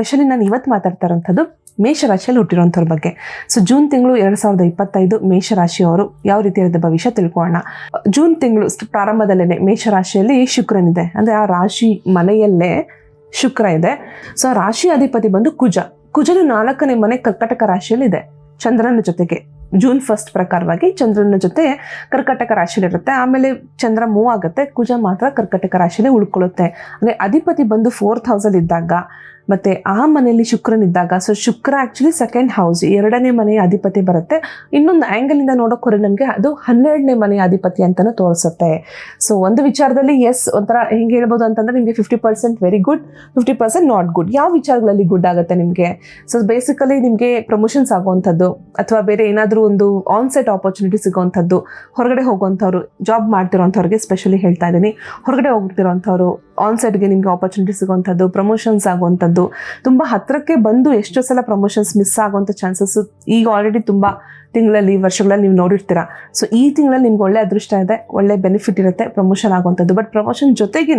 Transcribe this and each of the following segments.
Specially ನಾನು ಇವತ್ತು ಮಾತಾಡ್ತಾ ಇರೋಂಥದ್ದು ಮೇಷರಾಶಿಯಲ್ಲಿ ಹುಟ್ಟಿರೋಂಥವ್ರ ಬಗ್ಗೆ. ಸೊ ಜೂನ್ ತಿಂಗಳು ಎರಡು ಸಾವಿರದ ಇಪ್ಪತ್ತೈದು ಮೇಷರಾಶಿಯವರು ಯಾವ ರೀತಿ ಇರುತ್ತೆ ಭವಿಷ್ಯ ತಿಳ್ಕೊಳ್ಳೋಣ. ಜೂನ್ ತಿಂಗಳು ಪ್ರಾರಂಭದಲ್ಲೇ ಮೇಷರಾಶಿಯಲ್ಲಿ ಶುಕ್ರನಿದೆ. ಅಂದರೆ ಆ ರಾಶಿ ಮನೆಯಲ್ಲೇ ಶುಕ್ರ ಇದೆ. ಸೊ ರಾಶಿ ಅಧಿಪತಿ ಬಂದು ಕುಜ. ಕುಜನು ನಾಲ್ಕನೇ ಮನೆ ಕರ್ಕಟಕ ರಾಶಿಯಲ್ಲಿದೆ. ಚಂದ್ರನ ಜೊತೆಗೆ. ಜೂನ್ ಫಸ್ಟ್ ಪ್ರಕಾರವಾಗಿ ಚಂದ್ರನ ಜೊತೆ ಕರ್ಕಟಕ ರಾಶಿಯಲ್ಲಿರುತ್ತೆ ಆಮೇಲೆ ಚಂದ್ರ ಮೂವ್ ಆಗುತ್ತೆ. ಕುಜ ಮಾತ್ರ ಕರ್ಕಟಕ ರಾಶಿಯಲ್ಲಿ ಉಳ್ಕೊಳ್ಳುತ್ತೆ. ಅಂದರೆ ಅಧಿಪತಿ ಬಂದು ಫೋರ್ತ್ ಹೌಸಲ್ಲಿ ಇದ್ದಾಗ, ಮತ್ತೆ ಆ ಮನೆಯಲ್ಲಿ ಶುಕ್ರನಿದ್ದಾಗ ಸೊ ಶುಕ್ರ ಆ್ಯಕ್ಚುಲಿ ಸೆಕೆಂಡ್ ಹೌಸ್ ಎರಡನೇ ಮನೆಯ ಅಧಿಪತಿ ಬರುತ್ತೆ. ಇನ್ನೊಂದು ಆ್ಯಂಗಲಿಂದ ನೋಡೋಕೆ ಹೊರ ನಮಗೆ ಅದು ಹನ್ನೆರಡನೇ ಮನೆಯ ಅಧಿಪತಿ ಅಂತಲೂ ತೋರಿಸುತ್ತೆ. ಸೊ ಒಂದು ವಿಚಾರದಲ್ಲಿ ಎಸ್ ಒಂಥರ ಹೆಂಗೆ ಹೇಳ್ಬೋದು ಅಂತಂದ್ರೆ ನಿಮಗೆ fifty percent very good fifty percent not good ಯಾವ ವಿಚಾರಗಳಲ್ಲಿ ಗುಡ್ ಆಗುತ್ತೆ ನಿಮಗೆ? ಸೊ ಬೇಸಿಕಲಿ ನಿಮಗೆ ಪ್ರಮೋಷನ್ಸ್ ಆಗುವಂಥದ್ದು, ಅಥವಾ ಬೇರೆ ಏನಾದರೂ ಒಂದು ಆನ್ಸೆಟ್ ಆಪರ್ಚುನಿಟಿ ಸಿಗುವಂಥದ್ದು, ಹೊರಗಡೆ ಹೋಗುವಂಥವ್ರು ಜಾಬ್ ಮಾಡ್ತಿರೋಂಥವ್ರಿಗೆ ಸ್ಪೆಷಲಿ ಹೇಳ್ತಾ ಇದ್ದೀನಿ. ಹೊರಗಡೆ ಹೋಗ್ತಿರೋಂಥವ್ರು ಆನ್ಸೆಟ್ಗೆ ನಿಮಗೆ ಆಪರ್ಚುನಿಟಿ ಸಿಗುವಂಥದ್ದು ಪ್ರಮೋಷನ್ಸ್ ಆಗುವಂಥದ್ದು, ತುಂಬ ಹತ್ತಿರಕ್ಕೆ ಬಂದು ಎಷ್ಟೋ ಸಲ ಪ್ರಮೋಷನ್ಸ್ ಮಿಸ್ ಆಗುವಂಥ ಚಾನ್ಸಸ್ ಈಗ ಆಲ್ರೆಡಿ ತುಂಬ ತಿಂಗಳಲ್ಲಿ, ವರ್ಷಗಳಲ್ಲಿ ನೀವು ನೋಡಿರ್ತೀರ. ಸೊ ಈ ತಿಂಗಳಲ್ಲಿ ನಿಮ್ಗೆ ಒಳ್ಳೆ ಅದೃಷ್ಟ ಇದೆ, ಒಳ್ಳೆ ಬೆನಿಫಿಟ್ ಇರುತ್ತೆ ಪ್ರಮೋಷನ್ ಆಗುವಂಥದ್ದು. ಬಟ್ ಪ್ರಮೋಷನ್ ಜೊತೆಗೇ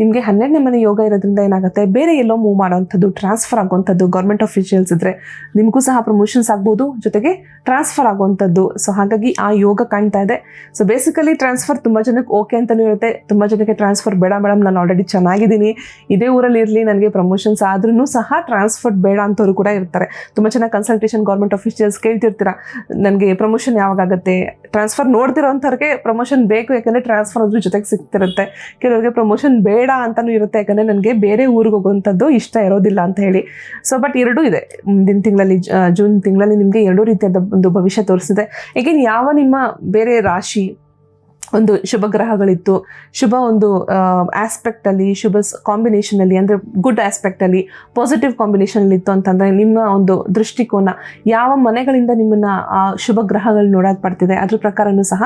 ನಿಮಗೆ ಹನ್ನೆರಡನೇ ಮನೆ ಯೋಗ ಇರೋದ್ರಿಂದ ಏನಾಗುತ್ತೆ? ಬೇರೆ ಎಲ್ಲೋ ಮೂವ್ ಮಾಡೋವಂಥದ್ದು ಟ್ರಾನ್ಸ್ಫರ್ ಆಗುವಂಥದ್ದು ಗೌರ್ಮೆಂಟ್ ಅಫಿಷಿಯಲ್ಸ್ ಇದ್ದರೆ ನಿಮಗೂ ಸಹ ಪ್ರಮೋಷನ್ಸ್ ಆಗ್ಬೋದು. ಜೊತೆಗೆ ಟ್ರಾನ್ಸ್ಫರ್ ಆಗುವಂಥದ್ದು. ಸೊ ಹಾಗಾಗಿ ಆ ಯೋಗ ಕಾಣ್ತಾ ಇದೆ. ಸೊ ಬೇಸಿಕಲಿ ಟ್ರಾನ್ಸ್ಫರ್ ತುಂಬ ಜನಕ್ಕೆ ಓಕೆ ಅಂತಲೂ ಇರುತ್ತೆ. ತುಂಬ ಜನಕ್ಕೆ ಟ್ರಾನ್ಸ್ಫರ್ ಬೇಡ ಮೇಡಮ್ ನಾನು ಆಲ್ರೆಡಿ ಚೆನ್ನಾಗಿದ್ದೀನಿ. ಇದೇ ಊರಲ್ಲಿ ಇರಲಿ, ನನಗೆ ಪ್ರಮೋಷನ್ಸ್ ಆದ್ರೂ ಸಹ ಟ್ರಾನ್ಸ್ಫರ್ ಬೇಡ ಅಂತವ್ರು ಕೂಡ ಇರ್ತಾರೆ. ತುಂಬ ಚೆನ್ನಾಗಿ ಕನ್ಸಲ್ಟೇಷನ್ ಗೌರ್ಮೆಂಟ್ ಅಫಿಷಿಯಲ್ಸ್ ಕೇಳ್ತಿರ್ತೀರ. ನನಗೆ ಪ್ರಮೋಷನ್ ಯಾವಾಗ ಆಗುತ್ತೆ? ಟ್ರಾನ್ಸ್ಫರ್ ನೋಡ್ತಿರೋಂಥವ್ರಿಗೆ ಪ್ರಮೋಷನ್ ಬೇಕು, ಯಾಕಂದರೆ ಟ್ರಾನ್ಸ್ಫರ್ ಅದ್ರ ಜೊತೆಗೆ ಸಿಗ್ತಿರುತ್ತೆ. ಕೆಲವರಿಗೆ ಪ್ರಮೋಷನ್ ಬೇಡ ಅಂತಲೂ ಇರುತ್ತೆ, ಯಾಕಂದರೆ ನನಗೆ ಬೇರೆ ಊರಿಗೆ ಹೋಗುವಂಥದ್ದು ಇಷ್ಟ ಇರೋದಿಲ್ಲ ಅಂತ ಹೇಳಿ. ಸೊ ಬಟ್ ಎರಡೂ ಇದೆ. ಮುಂದಿನ ತಿಂಗಳಲ್ಲಿ ಜೂನ್ ತಿಂಗಳಲ್ಲಿ ನಿಮಗೆ ಎರಡೂ ರೀತಿಯಾದ ಒಂದು ಭವಿಷ್ಯ ತೋರಿಸಿದೆ. ಏಕೆನ್ ಯಾವ ನಿಮ್ಮ ಬೇರೆ ರಾಶಿ ಒಂದು ಶುಭ ಗ್ರಹಗಳಿತ್ತು. ಶುಭ ಒಂದು ಆಸ್ಪೆಕ್ಟಲ್ಲಿ ಶುಭ ಕಾಂಬಿನೇಷನಲ್ಲಿ ಅಂದರೆ ಗುಡ್ ಆಸ್ಪೆಕ್ಟಲ್ಲಿ ಪಾಸಿಟಿವ್ ಕಾಂಬಿನೇಷನಲ್ಲಿ ಇತ್ತು ಅಂತಂದರೆ ನಿಮ್ಮ ಒಂದು ದೃಷ್ಟಿಕೋನ, ಯಾವ ಮನೆಗಳಿಂದ ನಿಮ್ಮನ್ನು, ಆ, ಶುಭ ಗ್ರಹಗಳು ನೋಡೋದು ಪಡ್ತಿದೆ ಅದ್ರ ಪ್ರಕಾರನೂ ಸಹ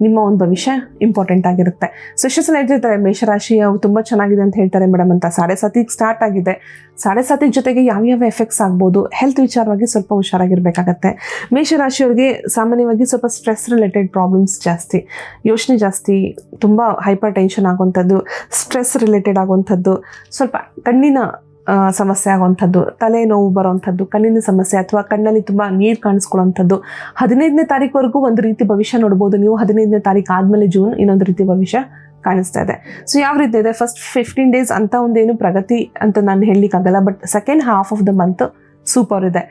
ನಿಮ್ಮ ಒಂದು ಭವಿಷ್ಯ ಇಂಪಾರ್ಟೆಂಟ್ ಆಗಿರುತ್ತೆ. ಸೊ ಸಲ ಹೇಳ್ತಿರ್ತಾರೆ ಮೇಷರಾಶಿ ಅವು ತುಂಬ ಚೆನ್ನಾಗಿದೆ ಅಂತ ಹೇಳ್ತಾರೆ ಮೇಡಮ್ ಅಂತ. ಸಾಡೆ ಸಾತಿಗೆ ಸ್ಟಾರ್ಟ್ ಆಗಿದೆ. ಸಾಡೆ ಸತಿ ಜೊತೆಗೆ ಯಾವ್ಯಾವ ಎಫೆಕ್ಟ್ಸ್ ಆಗ್ಬೋದು? ಹೆಲ್ತ್ ವಿಚಾರವಾಗಿ ಸ್ವಲ್ಪ ಹುಷಾರಾಗಿರ್ಬೇಕಾಗತ್ತೆ. ಮೇಷರಾಶಿಯವರಿಗೆ ಸಾಮಾನ್ಯವಾಗಿ ಸ್ವಲ್ಪ ಸ್ಟ್ರೆಸ್ ರಿಲೇಟೆಡ್ ಪ್ರಾಬ್ಲಮ್ಸ್ ಜಾಸ್ತಿ. ಯೋಚನೆ ಜಾಸ್ತಿ, ತುಂಬ ಹೈಪರ್ ಟೆನ್ಷನ್ ಆಗುವಂಥದ್ದು ಸ್ಟ್ರೆಸ್ ರಿಲೇಟೆಡ್ ಆಗುವಂಥದ್ದು, ಸ್ವಲ್ಪ ಕಣ್ಣಿನ ಸಮಸ್ಯೆ ಆಗುವಂಥದ್ದು ತಲೆ ನೋವು ಬರುವಂಥದ್ದು, ಕಣ್ಣಿನ ಸಮಸ್ಯೆ ಅಥವಾ ಕಣ್ಣಲ್ಲಿ ತುಂಬ ನೀರು ಕಾಣಿಸ್ಕೊಳ್ಳೋವಂಥದ್ದು. ಹದಿನೈದನೇ ತಾರೀಕುವರೆಗೂ ಒಂದು ರೀತಿ ಭವಿಷ್ಯ ನೋಡ್ಬೋದು ನೀವು. ಹದಿನೈದನೇ ತಾರೀಕು ಆದಮೇಲೆ ಜೂನ್ ಇನ್ನೊಂದು ರೀತಿ ಭವಿಷ್ಯ ಕಾಣಿಸ್ತಾ ಇದೆ. ಸೊ ಯಾವ ರೀತಿ ಇದೆ? ಫಸ್ಟ್ ಫಿಫ್ಟೀನ್ ಡೇಸ್ ಅಂತ ಒಂದೇನು ಪ್ರಗತಿ ಅಂತ ನಾನು ಹೇಳಲಿಕ್ಕಾಗಲ್ಲ but second half of the month super ಇದೆ.